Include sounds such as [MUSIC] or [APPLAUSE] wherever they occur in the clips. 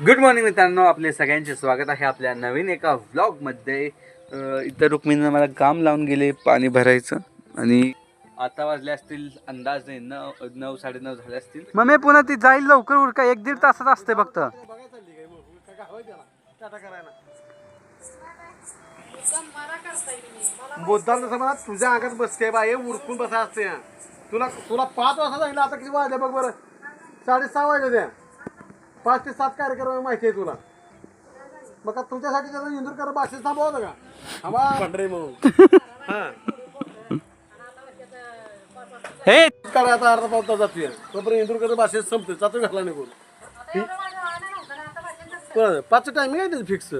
Good morning मित्रांनो आपले सगळ्यांचे स्वागत आहे आपल्या नवीन एका व्लॉगमध्ये इथं रुक्मिणीनं मला काम लावून गेले पाणी भरायचं आणि आता वाजले असतील अंदाज नाही नऊ नऊ साडेनऊ झाले असतील. मग मी पुन्हा ती जाईल लवकर उरका एक दीड तासात असते फक्त. तसं मला तुझ्या अंगात बसते बाई उरकून बसा असते. तुला तुला पाच वाजता सांगितलं आता किती वाजले बघ बरं. साडेसहा वाजले त्या पाच ते सात कार्यक्रम माहिती आहे तुला. मग का तुमच्यासाठी त्याला इंदूरकर भाषेत थांबवलं का थांबा. पंढरे म्हणून हा. हे! काढा आता अर्धा पावता जाते तोपर्यंत इंदूरकर भाषेत संपते चातू घातला निघून. बरं, पाचचं टायमिंग आहे त्याचं फिक्स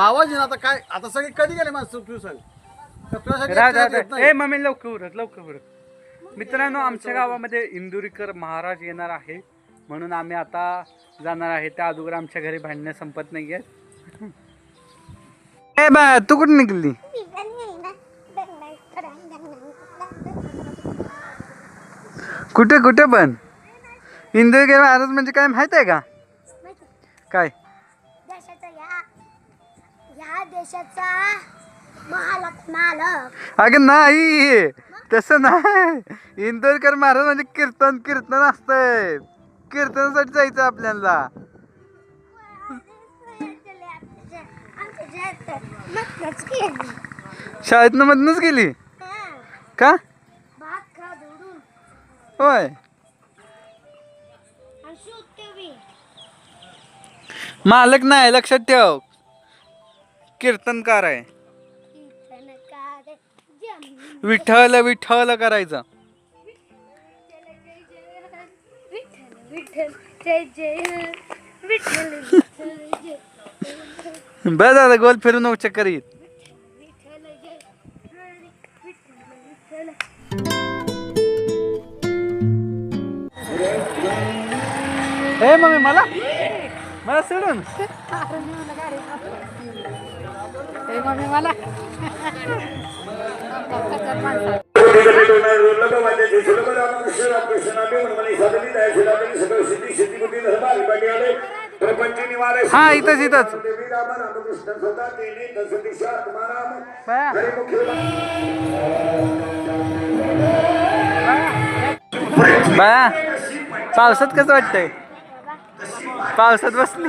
आवाज येईन आता काय आता सगळे कधी गेले माणसं तू सांग का तुझ्यासाठी राह, एकट्याला राह, येत राह. नाही? ए मम्मी लवकर उरत लवकर उरत मित्रांनो आमच्या गावामध्ये इंदुरीकर महाराज येणार आहे. म्हणून आम्ही आता जाणार आहे. त्या अगोदर आमच्या घरी भांडणं संपत नाहीये. ए बा तू कुठे निघली? कुठे कुठे पण? इंदुरीकर महाराज म्हणजे काय माहीत आहे का? काय? या देशाचा महालक्ष्मी मालक. अगं नाही तसं नाही. इंदोरकर महाराज म्हणजे कीर्तन कीर्तन असतंय. कीर्तनासाठी जायचं आपल्याला. शाळेतनं मधनच गेली? का? होय. मालक नाही लक्षात ठेव. कीर्तनकार आहे. विठ्ठल विठ्ठल करायचं. बरं झालं गोल फिरून नऊ चक्कर येत विठ्ठल जय. विठ्ठल विठ्ठल. [LAUGHS] मम्मी मला. हा इथंच इथंच. बाया. पावसात कसं वाटतंय? पावसात बसली.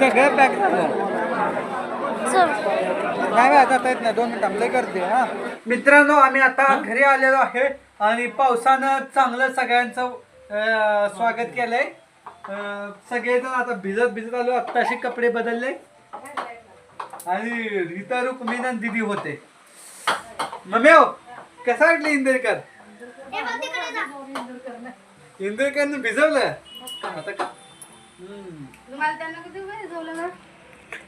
सगळं पॅक झालं नाही बा, जाता येत नाही. दोन मिनिटं लय करते हा. मित्रांनो आम्ही आता घरी आलेलो आहे आणि पावसानं चांगलं सगळ्यांचं स्वागत केलंय. सगळेजण आता भिजत भिजत आलो. आत्ताशी कपडे बदलले. आणि इथं रुक्मिणन दिदी होते. मम्मी हो कसा वाटलं इंदरकर? इंदरकरनं भिजवलं? आता हम्म.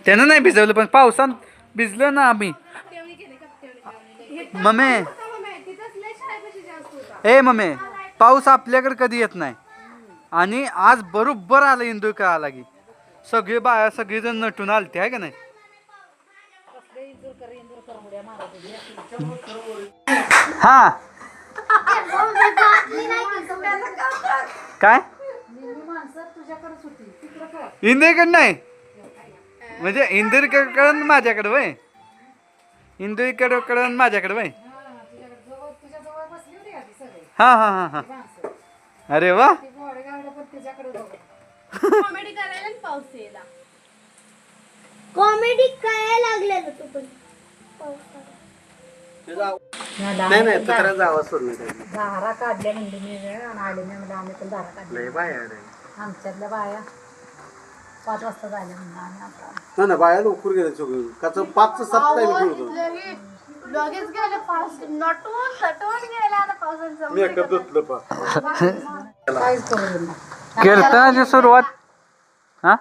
त्यानं नाही भिजवलं पण पावसात भिजलो ना आम्ही. मम्मी. ए मम्मी. पाऊस आपल्याकडे कधी येत नाही. आणि आज बरोबर आलं इंदूरकर आला की सगळे बाया सगळेजण नटून आलते आहे का नाही? हा. काय? इंदूरकर नाही. म्हणजे इंदूरकडे माझ्याकडे वय. इंदूरकडे माझ्याकडे वय. हा हा हा हा अरे वा. कॉमेडी करायला आणि पाऊस यायला. कॉमेडी काय लागलेलं तू पण. नाही नाही तुझ्या आवाज सोडून दारा काढल्या म्हणजे मी आणि आले नाही म्हणजे आम्ही पण दारा काढल्या. लय बाया आमच्यातल्या बाया पाच वाजता झाल्या म्हणून आम्ही आता. नाही ना बाया लवकर गेले सगळं. काच पाच सात खेळतो लगेच गेले पाऊस नटून नटून गेला आता पावसाचं. मी एकदा धुतलं पा. काहीच करू देत नाही. कीर्तनाची सुरुवात. हा?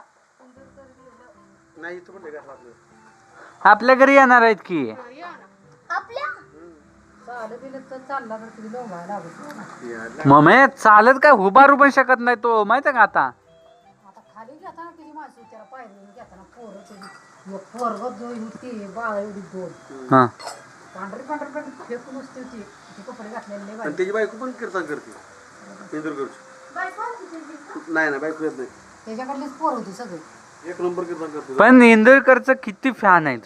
नाही इथं पण घातलं आपलं आपल्या घरी येणार आहेत की? मम्मी चालत काय? उभारू पण शकत नाही तो. माहिती का आता? आता खाली घेताना किती माणसं विचारा पाहिजे घेताना पोरं किती एक पोरगं जो होती बाळ एवढी दोन हा. पांढरी पांढरी पण फेकून असते होती ती कपडे घातलेले आणि बाई त्याची बायको पण कीर्तन करते. इंदुरगडची नाही ना बायको येत नाही. त्याच्याकडलीच पोर होती सगळी. एक नंबर कीर्तन करते. पण इंदुरकरचं किती फॅन आहेत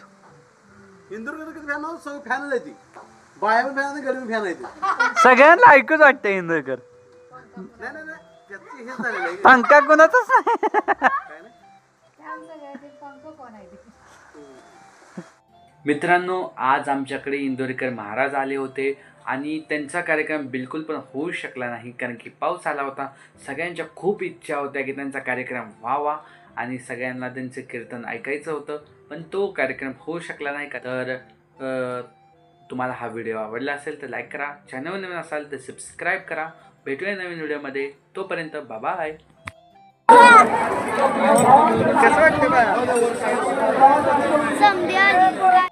इंदुरगड किती फॅन सगळं फॅन आहे ती. बाया पण फॅन आहे गडी फॅन आहे ती सगळ्यांना ऐकूच वाटतं इंदुरकर नाही नाही नाही. त्याची हेच झालेलं आहे. पंखा कोणाचाच नाही. काय नाही? मित्रांनो आज आमच्याकडे इंदोरीकर महाराज आले होते आणि त्यांचा कार्यक्रम बिलकुल पण होऊ शकला नाही कारण की पाऊस आला होता. सगळ्यांच्या खूप इच्छा होत्या की त्यांचा कार्यक्रम व्हावा आणि सगळ्यांना त्यांचं कीर्तन ऐकायचं होतं पण तो कार्यक्रम होऊ शकला नाही. का तर अ, तुम्हाला हा व्हिडिओ आवडला असेल तर लाईक करा. चॅनल नवीन असाल तर सबस्क्राईब करा. भेटूया नवीन व्हिडिओमध्ये. तोपर्यंत बाबा कसं वाटतं